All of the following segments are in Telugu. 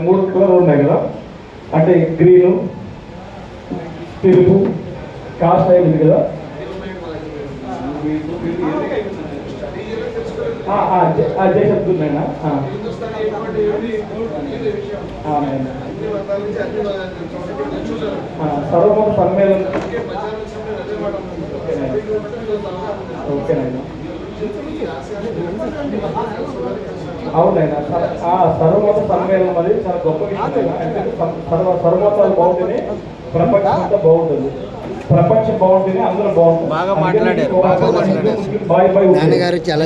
మూడు కలర్ ఉన్నాయి కదా? అంటే గ్రీన్ తెలుపు కాస్ట్ అయింది కదా? చెప్తున్నాయినా సర్వమత సమ్మేళనం. ఓకేనైనా అవునైనా సర్- ఆ సర్వమత సమ్మేళనం అనేది చాలా గొప్ప విషయం. అంటే సర్వ సర్వమతాలు బాగుంటేనే ప్రపంచం అంతా బాగుంటుంది ప్రపంచం బాగుంటేనే అందరూ బాగుంటుంది బాగా మాట్లాడారు, బాగా మాట్లాడారు. Bye bye. నాన్నగారు చాలా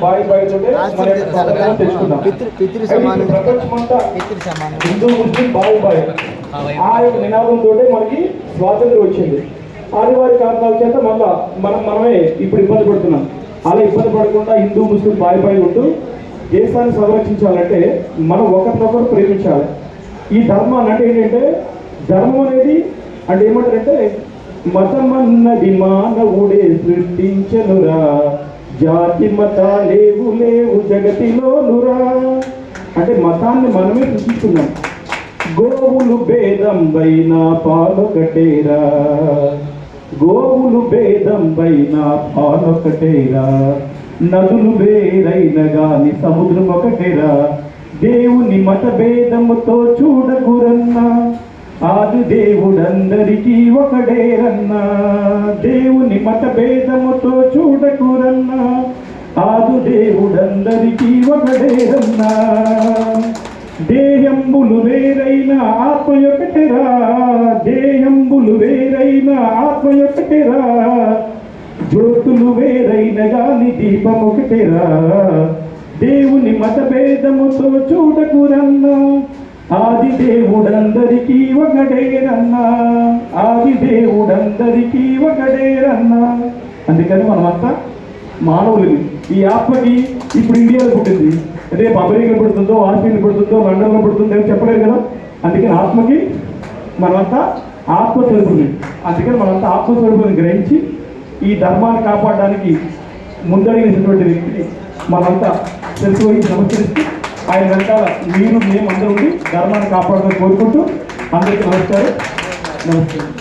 బాయ్ బాయ్ తెచ్చుకున్నాం. పితృ సమానం హిందూ ముస్లిం బాయ్ బాయ్ ఆ యొక్క నినాదంతో మనకి స్వాతంత్రం వచ్చింది ఆదివారి కారణాల చేత మళ్ళా మనం మనమే ఇప్పుడు ఇబ్బంది పడుతున్నాం అలా ఇబ్బంది పడకుండా హిందూ ముస్లిం బాయ్ బాయ్ ఉంటూ దేశాన్ని సంరక్షించాలంటే మనం ఒకరినొకరు ప్రేమించాలి. ఈ ధర్మాన్ని అంటే ఏంటంటే ధర్మం అనేది అంటే ఏమంటారంటే మతం అన్నది మానవుడే సృష్టించనురా జాతి మత లేవు లేవు జగతిలోనురా. అంటే మతాన్ని మనమే సృష్టిస్తున్నాం. గోవులు భేదం పైన పాలొకటేరా గోవులు భేదం పైన పాలొకటేరా నదులు వేరైన గాని సముద్రం ఒకటేరా. దేవుని మత భేదముతో చూడకురన్నా ఆది దేవుడందరికీ ఒకడేరన్నా. దేవుని మత భేదముతో చూడకురన్నా ఆదు దేవుడందరికీ ఒకడేరన్నా. దేహంబులు వేరైన ఆత్మ ఒకటిరా. దేహంబులు వేరైన ఆత్మ ఒకటేరా జ్యోతులు వేరైన గాలి దీపం ఒకటేరా? దేవుని మత భేదముతో చూడకురన్నా ఆది దేవుడందరికీ ఒకడేరన్నా ఆది దేవుడందరికీ ఒకడేరన్నా అందుకని మనమంతా మానవులని ఈ ఆత్మకి ఇప్పుడు ఇండియాలో పుట్టింది. రేపు అమెరికాలో పుడుతుందో ఆస్ట్రేలియా పుడుతుందో లండన్లో పుడుతుందో అని చెప్పలేదు కదా? అందుకని ఆత్మకి మనమంతా ఆత్మస్వరూపులు అందుకని మనంతా ఆత్మస్వరూపుని గ్రహించి ఈ ధర్మాన్ని కాపాడడానికి ముందడిగినటువంటి వ్యక్తిని మనంతా తెలుసుకొని నమస్కరిస్తూ ఆయన వెనకాల మీరు మేము అందరూ ఉండి ధర్మాన్ని కాపాడాలని కోరుకుంటూ అందరికీ నమస్కారం. నమస్కారం.